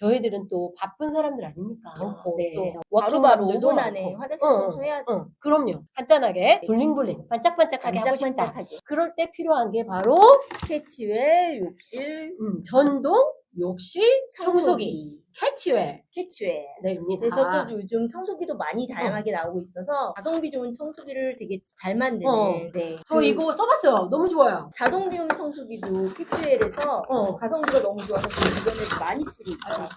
저희들은 또 바쁜 사람들 아닙니까? 많고 네. 또 바로바로 맘들도 5분 안에 많고. 화장실 응, 청소해야죠. 응, 그럼요. 간단하게 블링블링 반짝반짝하게 하고 싶다. 반짝반짝하게. 그럴 때 필요한 게 바로 캐치웰, 욕실, 음, 전동 욕실 청소기 청소기, 캐치웰 캐치웰. 네입니다. 그래서 또 요즘 청소기도 많이 다양하게 나오고 있어서 가성비 좋은 청소기를 되게 잘 만드는 어. 네. 저 그 이거 써봤어요. 너무 좋아요. 자동 비움 청소기도 캐치웰에서 어. 가성비가 너무 좋아서 이번에 많이 쓰고 있어요.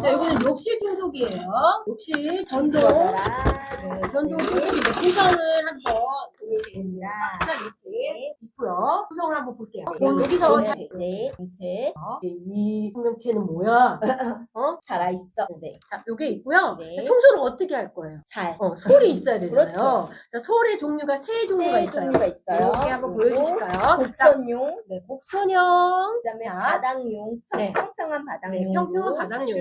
자, 이거는 욕실 청소기예요. 욕실 전동 네, 전동 청소기 네, 구성을 한번 보여드립니다. 네. 이렇게 있고요. 구성을 한번 볼게요. 네, 여기서 자, 네, 네, 전체 이 생명체는 뭐야? 어? 살아있어. 네, 자, 요게 있고요. 네. 자, 청소를 어떻게 할 거예요? 잘. 어, 솔이 있어야 되잖아요. 그렇죠. 자, 솔의 종류가 세 종류가 세 있어요. 종류가 있어요. 이렇게 한번 그리고 보여주실까요? 자, 곡선용, 네, 곡선형. 그다음에 자, 바닥용, 네. 평평한 바닥용, 네, 평평한 바닥용.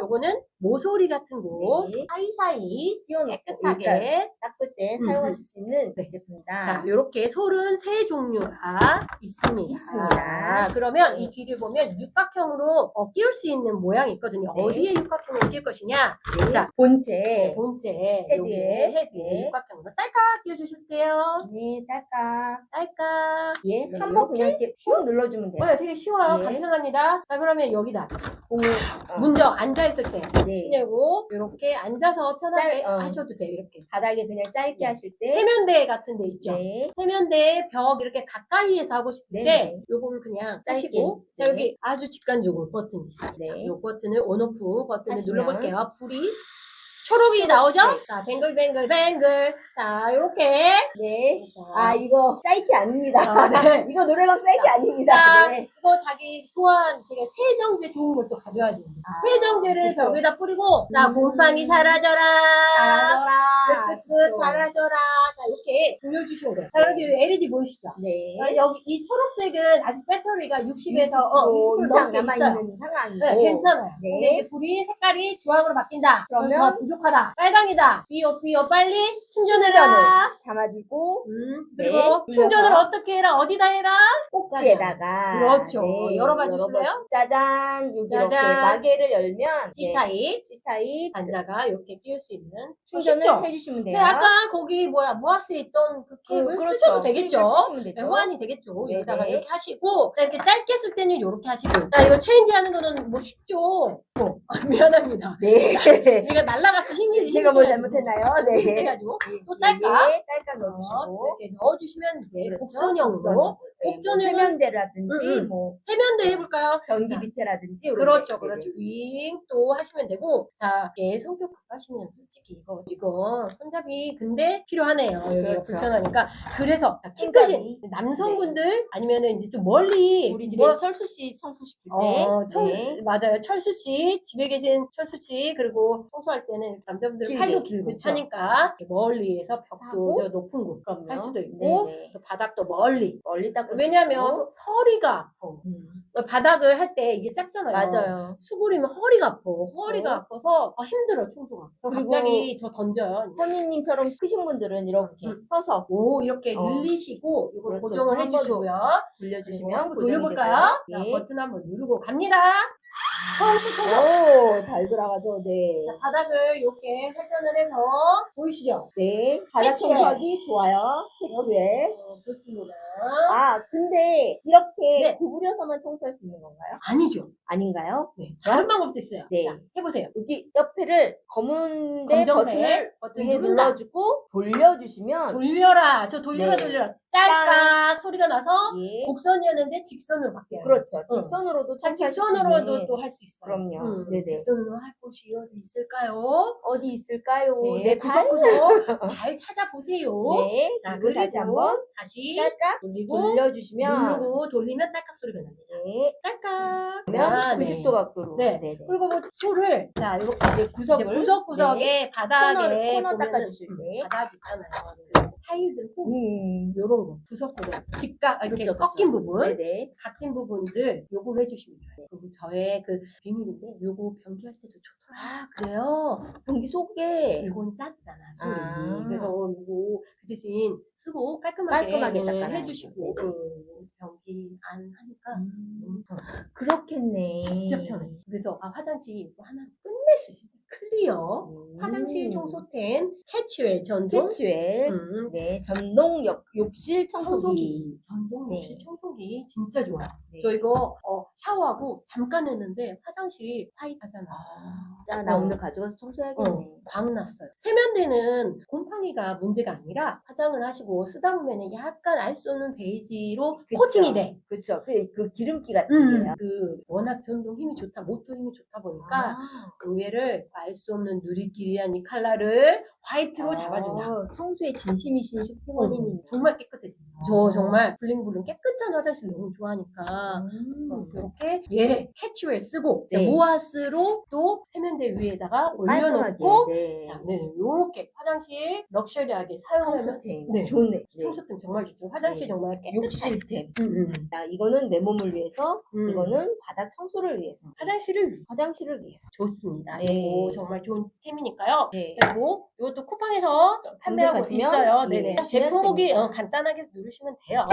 요거는 모서리 같은 곳 네. 사이사이 깨끗하게 닦을 때 음, 사용하실 수 있는 네. 제품이다. 자, 요렇게 솔은 세 종류가 있습니다. 있습니다. 그러면 네. 이 뒤를 보면 육각형으로 어, 끼울 수 있는 모양이 있거든요. 네. 어디에 육각형으로 끼울 것이냐? 네. 자, 본체. 본체, 헤드에. 여기에 헤드에 네. 육각형으로 딸깍 끼워주실게요. 네, 딸깍. 딸깍. 예, 네, 한번 그냥 이렇게 슉 눌러주면 돼요. 어, 되게 쉬워요. 네. 간편합니다. 자, 그러면 여기다. 어, 문정 앉아 있을 때. 네. 그리고 이렇게 앉아서 편하게 짤, 어. 하셔도 돼요. 이렇게. 바닥에 그냥 짧게 네. 하실 때. 세면대 같은 데 있죠. 네. 세면대 벽 이렇게 가까이에서 하고 네, 때 네. 요거를 그냥 짧게. 하시고 자 네. 여기 아주 직관적으로 버튼이 있습니다. 네. 요 버튼을 온오프 버튼을 하시면. 눌러볼게요. 불이 초록이 나오죠? 자 뱅글뱅글 뱅글 자 요렇게 네. 자, 아, 이거 사이트 아닙니다. 아, 네. 이거 노래방 사이트 자, 아닙니다. 자, 네. 이거 자기 좋아하는 제가 세정제 좋은 걸또 가져와야 됩니다. 아, 세정제를 그쵸. 벽에다 뿌리고 자 음. 곰팡이 사라져라 잘하더라. 쓱쓱쓱 사라져라 자 이렇게 보여주시면 돼요. 자 여기 LED 보이시죠? 네. 아, 여기 이 초록색은 아직 배터리가 60에서 어, 60% 이상. 남아있는 상황이고. 네, 괜찮아요. 네. 근데 이제 불이 색깔이 주황으로 바뀐다. 그러면 부족하다. 빨강이다. 삐요 삐요 빨리 충전해라. 충전을 담아주고, 음, 네, 그리고. 충전을 어떻게 해라? 어디다 해라? 꼭지에다가. 그렇죠. 네, 열어봐 주실래요? 짜잔. 여기 이렇게 짜잔. 마개를 열면. C 타입 C타입. 단자가 이렇게 끼울 수 있는 충전을 쉽죠? 해주시면 돼요. 근데 아까 거기 뭐야 모아스에 있던 그 케이블 음, 그렇죠. 쓰셔도 되겠죠? 케이블 쓰시면 되죠. 네, 호환이 되겠죠. 네네. 여기다가 이렇게 하시고 자, 이렇게 짧게 쓸 때는 이렇게 하시고 자 이거 체인지하는 거는 뭐 쉽죠. 어, 아, 미안합니다. 네. 이가 날라갔 어 힘이 힘이 제가 뭘. 잘못했나요? 네. 힘이 세가지고 또 예, 딸까? 예, 딸깍 넣어주시고. 이렇게 넣어주시면 이제 그렇죠. 곡선형으로. 네, 뭐 곡선형은- 세면대라든지 음, 음. 뭐 세면대 해볼까요? 변기 자, 밑에라든지 이런 그렇죠, 데. 그렇죠. 네네. 윙또 하시면 되고 자 이게 성격 급하시면 솔직히 이거 이거 손잡이 근데 필요하네요. 여기 가 그렇죠. 불편하니까 그래서 자, 키 크신. 남성분들 아니면은 이제 좀 멀리 우리 집에 뭐- 철수 씨 청소시킬 때. 어, 청, 네. 맞아요. 철수 씨, 집에 계신 철수 씨, 그리고 청소할 때는 남자분들 길게, 팔도 길고. 하니까 이렇게 멀리에서 벽도 저 높은 곳. 할 수도 있고 네 네. 또 바닥도 멀리. 멀리 닦고 왜냐면 허리가 아파. 음. 바닥을 할 때 이게 작잖아요. 맞아요. 수그리면 허리가 아파. 허리가 아파서 아, 힘들어 청소가. 그럼 그리고- 갑자기 저 던져요. 허니님처럼 크신 분들은 이렇게 음. 서서 오 이렇게 어. 늘리시고 이걸 그렇죠. 고정을 한 해주시고요. 돌려주시면 한번 고정이 돌려볼까요? 되고요. 자 예. 버튼 한번 누르고 갑니다. 오, 잘 돌아가죠. 네. 자, 바닥을 이렇게 회전을 해서 보이시죠? 네. 바닥. 청소하기 좋아요. 캐치웰. 근데 이렇게 네. 구부려서만 청소할 수 있는 건가요? 아니죠. 아닌가요? 네. 다른 방법도 있어요. 네. 자, 해보세요. 여기 옆에를 검은데 검정색 버튼을 버튼 위에 누른다. 눌러주고 돌려주시면 돌려라. 저 돌려라 네. 돌려라. 짤깍 소리가 나서 예. 곡선이었는데 직선으로 바뀌어요. 그렇죠. 응. 직선으로도 자, 수 직선으로도 있는 또할 수 있어요. 그럼요. 음, 네네. 직선으로 할 곳이 어디 있을까요? 어디 있을까요? 네, 네, 구석구석 잘 찾아보세요. 네, 자, 그리고 다시 한번 다시 딸깍 돌리고 돌려주시면 누르고 돌리면 딸깍 소리가 납니다. 네, 딸깍. 그러면 아, 90도 네. 각도로 네. 네, 네. 그리고 뭐 소를 자 이렇게 이제 구석을 구석구석에 바닥에 코너, 코너 닦아주실 음, 때. 바닥 있잖아요. 그 타일들 호 음, 요런 거 구석구석 직각 이렇게 그쵸, 그쵸. 꺾인 부분 네네. 각진 부분들 요걸 해주시면 돼요. 그리고 저의 그 비밀인데 요거 변기할 때도 좋더라. 아 그래요? 변기 속에 이건 짰잖아 소리. 아. 그래서 요거 그 대신 쓰고 깔끔하게, 깔끔하게 네, 닦아놔야지. 해주시고. 그 변기 안 하니까 음, 너무 편해. 그렇겠네. 진짜 편해. 그래서 아 화장실 이거 하나 끝낼 수 있어. 클리어. 음. 화장실 청소템 캐치웰 전동. 캐치웰 음, 네 전동 욕, 욕실 청소기. 청소기. 전동 네. 욕실 청소기 진짜 좋아요. 네. 저 이거 어, 샤워하고 잠깐 했는데 화장실이 파이하잖아. 자, 나 어. 오늘 가져가서 청소해야겠네. 어, 광 났어요. 세면대는 곰팡이가 문제가 아니라 화장을 하시고 쓰다 보면 약간 알 수 없는 베이지로 그쵸. 코팅이 돼. 그쵸. 그, 그 기름기 같은 음, 게요. 그 워낙 전동 힘이 좋다, 모터 힘이 좋다 보니까 아. 그 위를 알 수 없는 누리끼리 한 이 컬러를 화이트로 잡아준다. 어, 청소에 진심이신 쇼핑원이님. 어, 정말 깨끗해집니다. 아. 저 정말 블링블링 깨끗한 화장실 너무 좋아하니까 음. 이렇게 얘 캐치웰 쓰고 자, 네. 모아스로 또 세면대 위에다가 올려놓고 깔끔하게. 네. 자, 네, 요렇게 화장실 럭셔리하게 사용하면 청소템. 네. 좋네. 네. 청소템 정말 좋죠. 화장실 네. 정말 깨끗한 욕실템. 음, 음, 자, 이거는 내 몸을 위해서, 음. 이거는 바닥 청소를 위해서. 화장실을 화장실을 위해서. 좋습니다. 네. 이거 정말 좋은 템이니까 요. 네. 자, 뭐 이것도 쿠팡에서 판매하고 검색하시면, 있어요. 예, 네네. 보시면 제품 보기 됩니다. 어, 간단하게 누르시면 돼요.